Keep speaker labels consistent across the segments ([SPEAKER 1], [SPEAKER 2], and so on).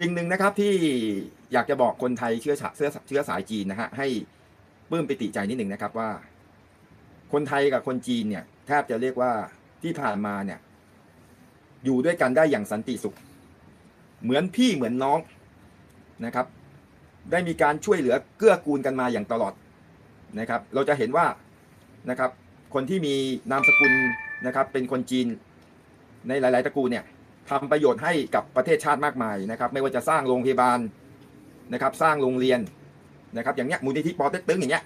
[SPEAKER 1] สิ่งหนึ่งนะครับที่อยากจะบอกคนไทยเชื้อสายเชื้อเชื้อสายจีนนะฮะให้ปลื้มปิติใจนิดหนึ่งนะครับว่า คนไทยกับคนจีนเนี่ยแทบจะเรียกว่าที่ผ่านมาเนี่ย อยู่ด้วยกันได้อย่างสันติสุข เหมือนพี่เหมือนน้องนะครับ ได้มีการช่วยเหลือเกื้อกูลกันมาอย่างตลอดนะครับ เราจะเห็นว่านะครับ คนที่มีนามสกุลนะครับ เป็นคนจีนในหลาย ๆ ตระกูลเนี่ย ทำประโยชน์ให้กับประเทศชาติมากมายนะครับ ไม่ว่าจะสร้างโรงพยาบาลนะครับ สร้างโรงเรียนนะครับ อย่างเงี้ยมูลนิธิปอเต็กตึงอย่างเงี้ย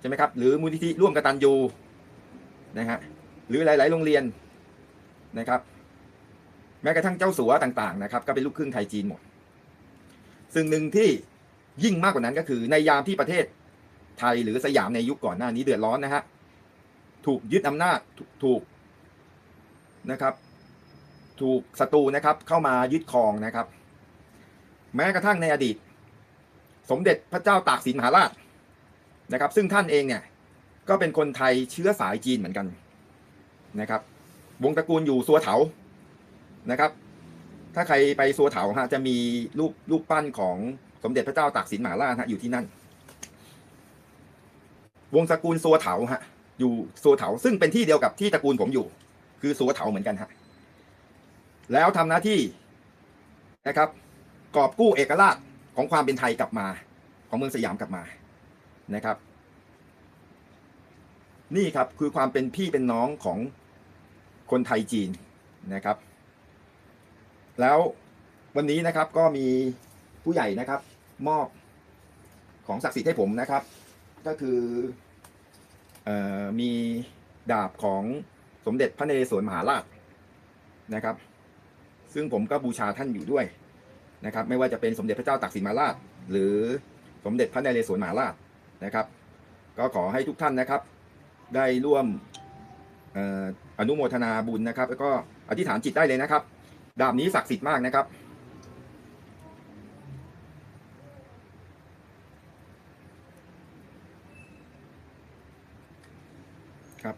[SPEAKER 1] ใช่ไหมครับหรือมูลนิธิร่วมกตัญญูนะฮะหรือหลาย ๆ โรงเรียนนะครับ แม้กระทั่งเจ้าสัวต่าง ๆ นะครับ ก็เป็นลูกครึ่งไทยจีนหมดซึ่งหนึ่งที่ยิ่งมากกว่านั้นก็คือในยามที่ประเทศไทยหรือสยามในยุคก่อนหน้านี้เดือดร้อนนะฮะถูกยึดอำนาจถูกนะครับ ถูกศัตรูนะครับเข้ามายึดครองนะครับ แม้กระทั่งในอดีต สมเด็จพระเจ้าตากสินมหาราชนะครับ ซึ่งท่านเองเนี่ยก็เป็นคนไทยเชื้อสายจีนเหมือนกันนะครับ วงตระกูลอยู่สัวเถานะครับ ถ้าใครไปสัวเถาฮะจะมีรูปรูปปั้นของสมเด็จพระเจ้าตากสินมหาราชฮะอยู่ที่นั่น วงตระกูลสัวเถาฮะอยู่สัวเถาซึ่งเป็นที่เดียวกับที่ตระกูลผมอยู่ คือสัวเถาเหมือนกันฮะ แล้วทำหน้าที่นะครับ กอบกู้เอกราชของความเป็นไทยกลับมา ของเมืองสยามกลับมานะครับ นี่ครับคือความเป็นพี่เป็นน้องของคนไทยจีนนะครับ แล้ววันนี้นะครับก็มีผู้ใหญ่นะครับ มอบของศักดิ์สิทธิ์ให้ผมนะครับ ก็คือออมีดาบของสมเด็จพระนเรศวรมหาราชนะครับ ซึ่งผมก็บูชาท่านอยู่ด้วยนะครับ ไม่ว่าจะเป็นสมเด็จพระเจ้าตากสินมหาราช หรือสมเด็จพระนเรศวรมหาราชนะครับ ก็ขอให้ทุกท่านนะครับ ได้ร่วมออนุโมทนาบุญนะครับ แล้วก็อธิษฐานจิตได้เลยนะครับ ดาบนี้ศักดิ์สิทธิ์มากนะครับครับ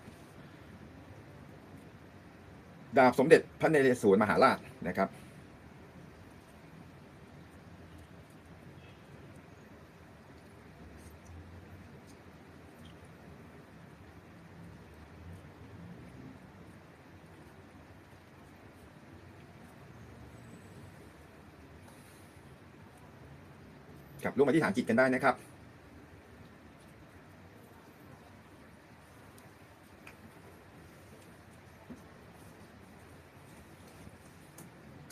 [SPEAKER 1] ดาบสมเด็จพระนเรศวรมหาราชนะครับ ครับร่วมอธิษฐานจิตกันได้นะครับ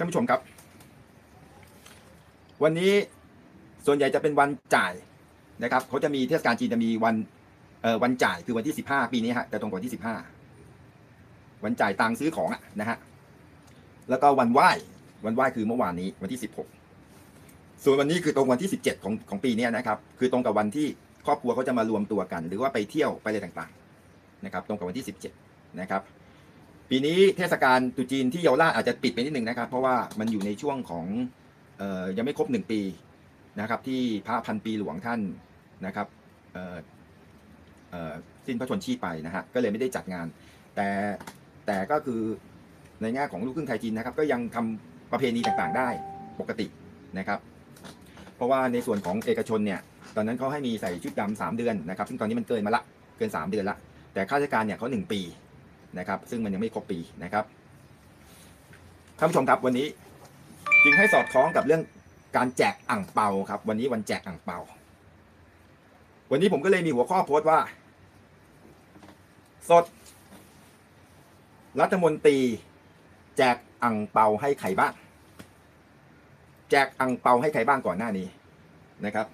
[SPEAKER 1] ท่านผู้ชมครับ วันนี้ส่วนใหญ่จะเป็นวันจ่ายนะครับเขาจะมีเทศกาลจีนจะมีวันเอ่อวันจ่ายคือวันที่สิบห้าปีนี้ฮะแต่ตรงกับวันที่สิบห้าวันจ่ายตังค์ซื้อของอะนะฮะแล้วก็วันไหว้วันไหว้คือเมื่อวานนี้วันที่สิบหกส่วนวันนี้คือตรงวันที่สิบเจ็ดของของปีนี้นะครับ คือตรงกับวันที่ครอบครัวเขาจะมารวมตัวกัน หรือว่าไปเที่ยวไปอะไรต่างๆ นะครับ ตรงกับวันที่สิบเจ็ดนะครับ ปีนี้เทศกาลตรุษจีนที่เยาวราชอาจจะปิดไปนิดนึงนะครับ เพราะว่ามันอยู่ในช่วงของออยังไม่ครบหนึ่งปีนะครับ ที่พระพันปีหลวงท่านนะครับสิ้นพระชนชีพไปนะฮะก็เลยไม่ได้จัดงาน แต่แต่ก็คือในแง่ของลูกครึ่งไทยจีนนะครับ ก็ยังทำประเพณีต่างๆได้ปกตินะครับ เพราะว่าในส่วนของเอกชนเนี่ยตอนนั้นเขาให้มีใส่ชุดดำสามเดือนนะครับ ซึ่งตอนนี้มันเกินมาละเกินสามเดือนละแต่ข้าราชการเนี่ยเขาหนึ่งปี นะครับ ซึ่งมันยังไม่ครบปีนะครับท่านผู้ชมครับวันนี้จึงให้สอดคล้องกับเรื่องการแจกอ่างเปาครับ วันนี้วันแจกอ่างเปา วันนี้ผมก็เลยมีหัวข้อโพสต์ว่า สด รัฐมนตรี แจกอ่างเปาให้ใครบ้าง แจกอ่างเปาให้ใครบ้างก่อนหน้านี้นะครับ